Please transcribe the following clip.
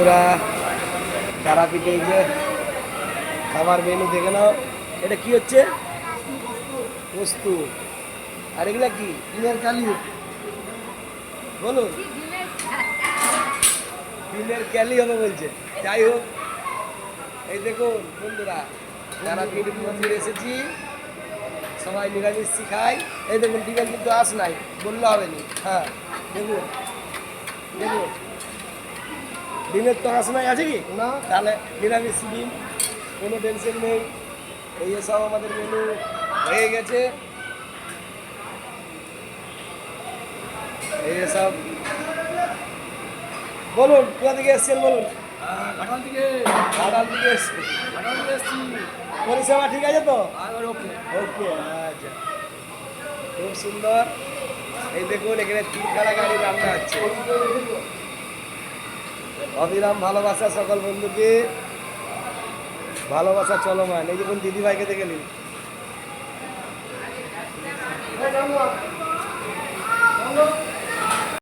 ওরা তারাপীঠে যে খাবার মেনু দেখে নাও, এটা কি হচ্ছে? পোস্তু। আর এগুলা কি? ডিমের কালি। বলুন। ডিমের ক্যালি হবে বলছে। যাই হোক, এই দেখুন বন্ধুরা তারাপীঠ মন্দির এসেছি, সবাই নিরামিষ খাই। এই দেখুন, ডিমের কিন্তু আস নাই বললে হবে নি হ্যাঁ দেখুন দেখুন। ডিমের তো আস আছে কি? না। তাহলে নিরামিষ ডিম কোনো টেনশন নেই। এই সব আমাদের মেনু হয়ে গেছে। এই সব। বলুন কোথা থেকে এসছেন বলুন? ঘাটাল থেকে। ঘাটাল থেকে এসছেন। ঘাটাল থেকে এসছি। পরিষেবা ঠিক আছে তো? ওকে ওকে আচ্ছা। খুব সুন্দর। এই দেখুন এখানে তিন খানা গাড়ি রান্না হচ্ছে। অবিরাম ভালোবাসা সকল বন্ধুকে। ভালোবাসা চলমান। এই যখন দিদি ভাইকে দেখে নিন।